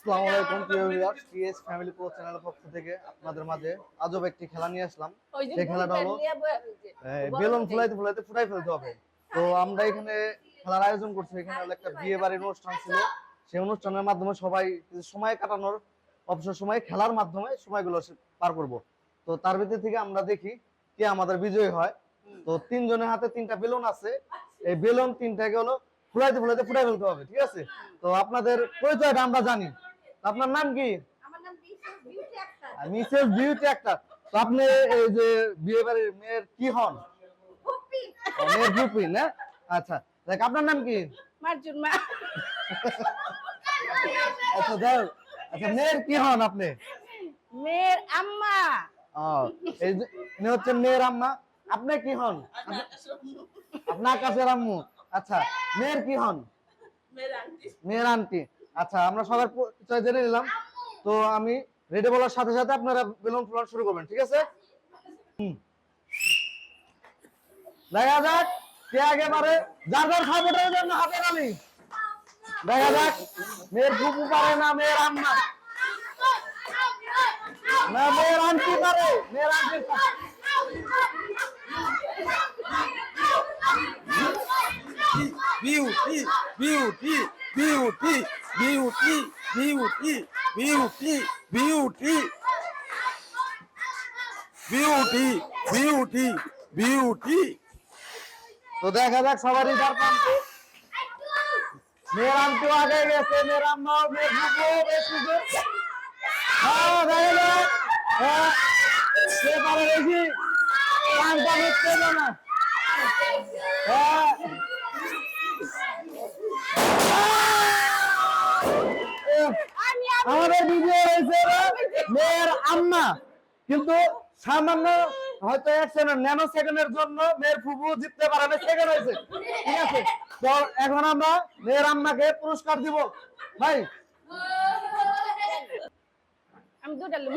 আসসালামু আলাইকুম প্রিয় ভিউয়ার্স টিএস ফ্যামিলি প্রো চ্যানেলের পক্ষ থেকে আপনাদের মাঝে আজব একটি খেলা নিয়ে আসলাম। সেই খেলাটা হলো বেলুন ফুলাইতে ফুলাইতে ফুটাই ফেলতে হবে। তো আমরা এখানে খেলার আয়োজন করছি। এখানে একটা বিয়ে বাড়ির অনুষ্ঠান ছিল। সেই অনুষ্ঠানের মাধ্যমে সবাই সময় কাটানোর অবসর সময় খেলার মাধ্যমে সময়গুলো পার করব। তো তার ভিতর থেকে আমরা দেখি কে আমাদের বিজয়ী হয়। তো তিনজনের হাতে তিনটা বেলুন আছে। এই বেলুন তিনটাকে হলো ফুলাইতে ফুলাইতে ফুটাই ফেলতে হবে ঠিক আছে? তো আপনাদের পরিচয়টা আমরা জানি। আপনার নাম কি? আমার নাম বিউটি বিউটি আক্তার মিসেস বিউটি তো আপনি এই যে বিয়ে বাড়ির মেয়ের কি হন? মেয়ের ফুপি না? আচ্ছা দেখ আপনার নাম কি? মার্জুন মা। আচ্ছা দেখ আচ্ছা মেয়ের কি হন আপনি? মেয়ের আম্মা। এই যে ইনি হচ্ছেন মেয়ের আম্মা। আপনি কি হন? আপনার কাছে আম্মু। আচ্ছা মেয়ের কি হন? মেয়ের আন্টি। আচ্ছা আমরা সবার পরিচয় জেনে নিলাম। তো আমি রেডি বলার সাথে সাথে আপনারা বেলুন ফুলানো শুরু করবেন ঠিক আছে। দেখা যাক কে আগে পারে। যার যার খাবারের জন্য হাতে নামি দেখা যাক মেয়ের ফুপু পারে না মেয়ের আম্মা। না মেয়ের আন্টি পারে মেয়ের aunty beauty, beauty, beauty, beauty beauty beauty beauty. Beauty beauty beauty. তো দেখা যাক সবারই তার পাম্পে মেরাম তো আগে গেছে মেরাম নাও মেঘুকো বেসুকো হ্যাঁ দেখা যাক হ্যাঁ সে পারে বেশি। পাম্পটা হচ্ছে না। হ্যাঁ। আমাদের বিজয় হয়েছে মেয়ের আম্মা। কিন্তু সামান্য হয়তো এক সেকেন্ড ন্যানো সেকেন্ডের জন্য মেয়ের ফুফু জিততে পারে সেকেন্ড হয়েছে। ঠিক আছে? তো এখন আমরা মেয়ের আম্মাকে পুরস্কার দিব। ভাই। আমি দুটা লুম।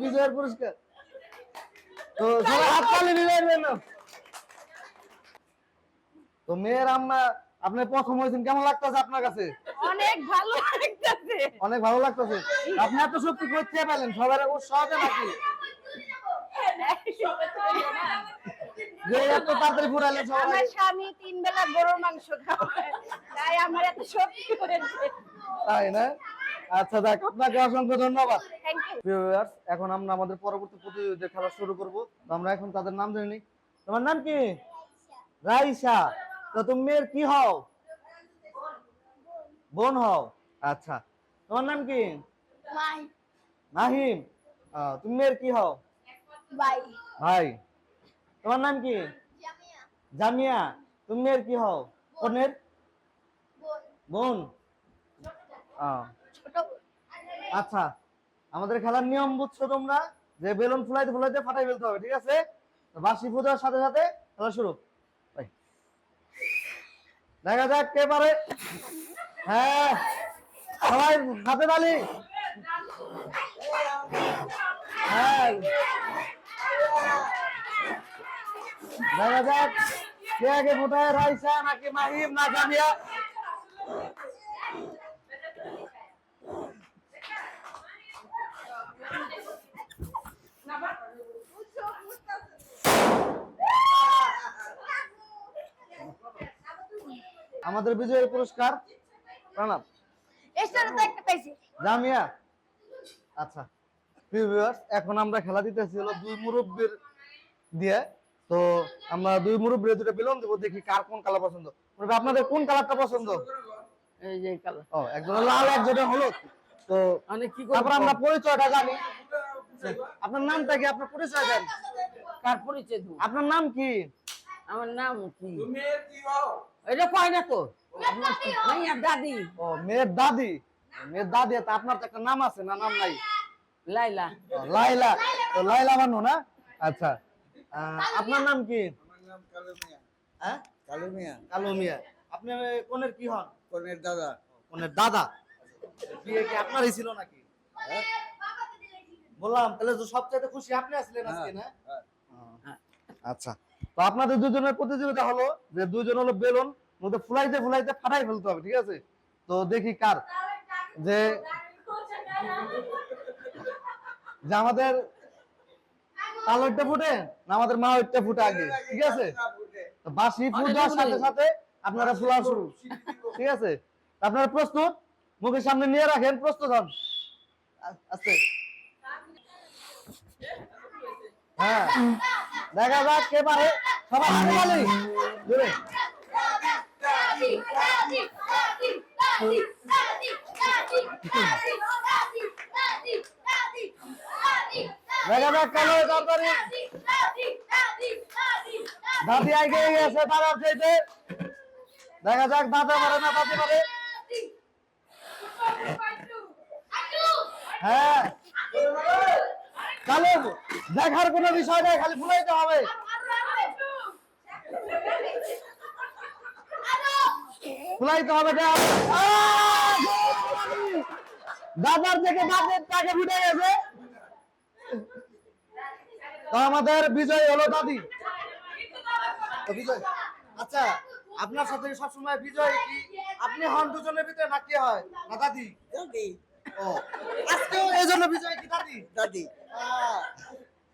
বিজয়ের পুরস্কার। তো সবাই হাত তালি দিবেন। তো মেয়ের আম্মা আপনি প্রথম হয়েছেন কেমন লাগতেছে আপনার কাছে? অনেক ভালো লাগতেছে। অনেক ভালো লাগতেছে। আপনি এত শক্তি করতে পেলেন? সবার উৎসাহতে নাকি? যে এত তাড়াতাড়ি ফুরালেন আমার স্বামী তিন বেলা গরুর মাংস খাওয়ায় তাই আমার এত শক্তি করেছে। তাই না? আচ্ছা দেখ আপনাকে অসংখ্য ধন্যবাদ। এখন আমরা আমাদের পরবর্তী প্রতিযোগিতার খেলা শুরু করব। আমরা এখন তাদের নাম জেনে নিই। তোমার নাম কি? রাইসা। তো তুমি মেয়ের কি হও? বোন হও। আচ্ছা। তোমার নাম কি? নাহিম তুমি মেয়ের কি হও? ভাই। তোমার নাম কি? জামিয়া। তুমি মেয়ের কি হও? বোনের? বোন। আচ্ছা। আমাদের খেলার নিয়ম বুঝছ তোমরা? যে বেলুন ফুলাইতে ফুলাইতে ফাটাই ফেলতে হবে ঠিক আছে? বাসি পূজার সাথে সাথে খেলা শুরু। দেখা যাক কে পারে। হ্যাঁ সবাই হাতে তালি। হ্যাঁ দেখা যাক কে আগে ফুটায় রাইসা নাকি মাহিম, না জামিয়া। আমাদের বিজয়ের পুরস্কার প্রণাম। এছাড়া তো একটা পাইছি। জামিয়া। আচ্ছা প্রিয় এখন আমরা খেলা দিতেছি হলো দুই মুরব্বীর দিয়ে। তো আমরা দুই মুরব্বীর দুটো বেলুন দেবো দেখি কার কোন কালার পছন্দ। মুরব্বী, আপনাদের কোন কালারটা পছন্দ? এই যে কালো। ও একজনের লাল একজনের হলুদ। তো মানে কি তারপর করব আমরা পরিচয়টা জানি। আপনার নামটা কি? আপনার পরিচয় দেন। কার পরিচয় দেবো? আপনার নাম কি? আমার নাম কি? এটা কয় না তো দাদি ও। মেয়ের দাদি। মেয়ের দাদি। তা আপনার তো একটা নাম আছে না নাম নাই? লাইলা। ও, লাইলা। তো লাইলা বানু না? আচ্ছা। আপনার নাম কি? হ্যাঁ কালু মিয়া। কালো মিয়া। আপনি কোনের কি হন? কনের দাদা। কোনের দাদা। বিয়ে কি আপনারই ছিল নাকি? বললাম তাহলে তো সবচেয়ে খুশি আপনি আসলেন আজকে না? হ্যাঁ। আচ্ছা। তো আপনাদের দুজনের প্রতিযোগিতা হলো যে দুজন হলো বেলুন মধ্যে ফুলাইতে ফুলাইতে ফাটাই ফেলতে হবে ঠিক আছে? তো দেখি কার? যে যে আমাদের তালুরটা ফুটে না আমাদের মা ওইটা ফুটে আগে ঠিক আছে? তো বাসি ফুটার সাথে সাথে আপনারা ফুলা শুরু ঠিক আছে? আপনারা প্রস্তুত মুখের সামনে নিয়ে রাখেন প্রস্তুত হন আস্তে হ্যাঁ। দেখা যাক কে পারে? সবাই জোরে দাদি আগে গেছে তারা চাইতে। দেখা যাক দাদা পারে না দাদি পারে হ্যাঁ। তাহলে দেখার কোনো বিষয় নেই খালি ফুলাইতে হবে। ফুলাইতে হবে দাদার থেকে দাদের তাকে ফুটে গেছে। তো আমাদের বিজয় হলো দাদি। বিজয় আচ্ছা আপনার সাথে সবসময় বিজয় কি? আপনি হন দুজনের ভিতরে না কে হয়? না দাদি? দাদি। ও আজকেও এই জন্য বিজয় কি দাদি? দাদি।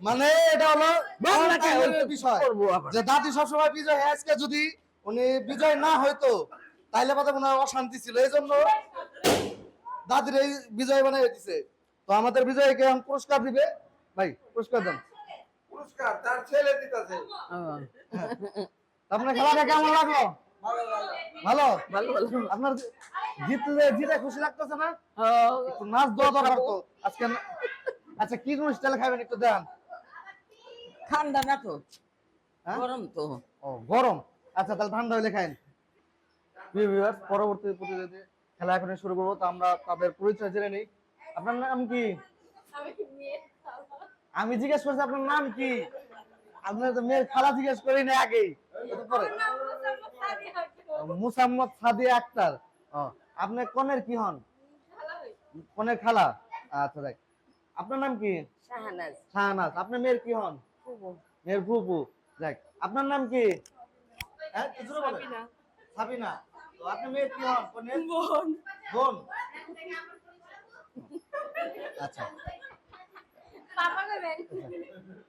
মানে এটা হলো বিষয় যে দাদি সবসময় বিজয় হয়। আজকে যদি উনি বিজয় না হইতো তাইলে পাতা মনে হয় অশান্তি ছিল। এই জন্য দাদির এই বিজয় বানিয়ে দিছে। তো আমাদের বিজয়কে এখন পুরস্কার দিবে। ভাই পুরস্কার দেন। পুরস্কার তার ছেলে দিতেছে। আপনার খেলাটা কেমন লাগল? ভালো ভালো। ভালো? আপনার জিতলে জিতে খুশি লাগতেছে না? নাচ দরকার তো আজকে আচ্ছা কি কোন খাবেন একটু দেন। ঠান্ডা না তো হ্যাঁ? গরম তো। ও গরম। আচ্ছা তাহলে ঠান্ডা হইলে খাইন। পরবর্তী প্রতিযোগিতা খেলা এখন শুরু করব। তো আমরা তাদের পরিচয় জেনে নিই। আপনার নাম কি? আমি জিজ্ঞেস করছি আপনার নাম কি? আপনার তো মেয়ের খালা জিজ্ঞেস করি না আগেই। মুসাম্মদ সাদিয়া আক্তার। আপনি কনের কি হন? কনের খালা? আচ্ছা দেখ। আপনার নাম কি? শাহনাজ। শাহনাজ। আপনার মেয়ের কি হন? মেয়ের ফুপু। দেখ আপনার নাম কি? হ্যাঁ। সাবিনা। তো আপনার মেয়ের কি হন কনের বোন। বোন? আচ্ছা।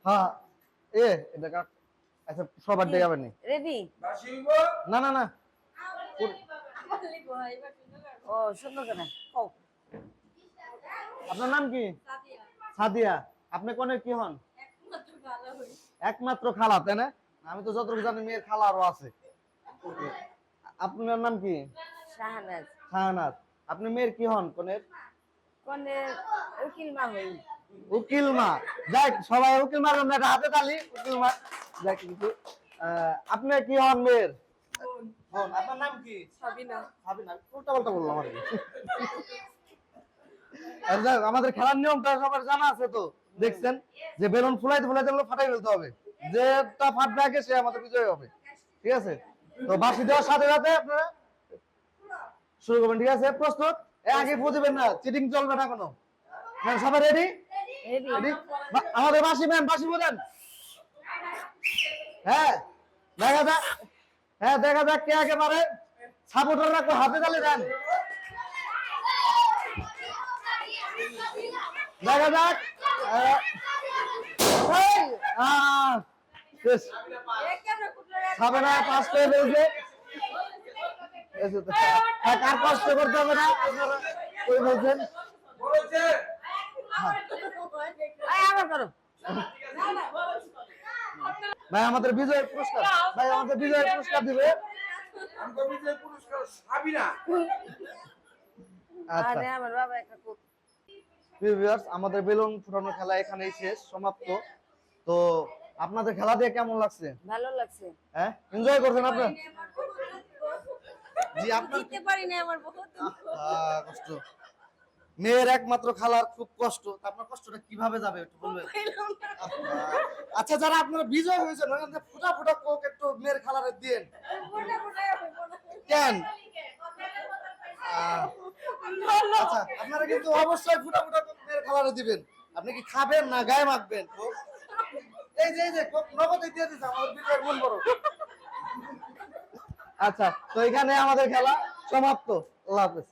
হ্যাঁ এ এটা কাট আচ্ছা সবার নি। রেডি? না না না। ও সুন্দর করে আপনার নাম কি? সাদিয়া। আপনি কনের কি হন? একমাত্র খালা তাই না? আমি তো যতটুকু জানি মেয়ের খালা আরও আছে। আপনার নাম কি? শাহনাজ। শাহনাজ। আপনি মেয়ের কি হন কনের? কোনে উকিল মা হই। উকিল মা। যাক সবাই উকিল মার একটা হাতে তালি উকিল মা। যাক কিছু আপনি কি হন মেয়ের? বোন। আপনার নাম কি? সাবিনা। সাবিনা উল্টা পাল্টা বললাম আর কি। আমাদের খেলার নিয়মটা সবার জানা আছে তো। দেখছেন? যে বেলুন ফুলাইতে ফুলাইতে ফাটাই ফেলতে হবে। যেটা ফাটবে আগে সে আমাদের বিজয় হবে। ঠিক আছে? তো বাসি দেওয়ার সাথে সাথে আপনারা শুরু করবেন ঠিক আছে? প্রস্তুত? এ আগে বুঝবেন না চিটিং চলবে না কোনো হ্যাঁ, সবাই রেডি আমাদের বাসি ম্যাম বাসি বোঝেন? হ্যাঁ দেখা যাক। হ্যাঁ দেখা যাক কে আগে পারে সাপোর্টার রাখো হাতে তালে দেন। দেখা যাক। আহ, খাবে না পাস করে ফেলছে। হ্যাঁ, কার কষ্ট করতে হবে না? আপনারা করে ফেলছেন। বলেছে আয় আবার করো। ভাই আমাদের বিজয় পুরস্কার। ভাই আমাদের বিজয় পুরস্কার দিবে। আচ্ছা। আমাদের বেলুন ফুটানোর খেলা এখানেই শেষ সমাপ্ত। তো আপনাদের খেলা দিয়ে কেমন লাগছে? ভালো লাগছে। হ্যাঁ? এনজয় করছেন আপনার? জি আপনার দিতে পারি না আমার বহুত কষ্ট। মেয়ের একমাত্র খালার খুব কষ্ট। আপনার কষ্টটা কীভাবে যাবে একটু বলবেন? আচ্ছা যারা আপনারা বিজয় হয়েছেন ওখান ফুটা ফুটা কোক একটু মেয়ের খালারে দিন কেন? আচ্ছা আপনারা কিন্তু অবশ্যই ফুটা ফুটা কোক মেয়ের খালারে দিবেন। আপনি কি খাবেন না গায়ে মাখবেন? কোক? এই যে আমাদের আচ্ছা তো এখানে আমাদের খেলা সমাপ্ত। আল্লাহ হাফেজ।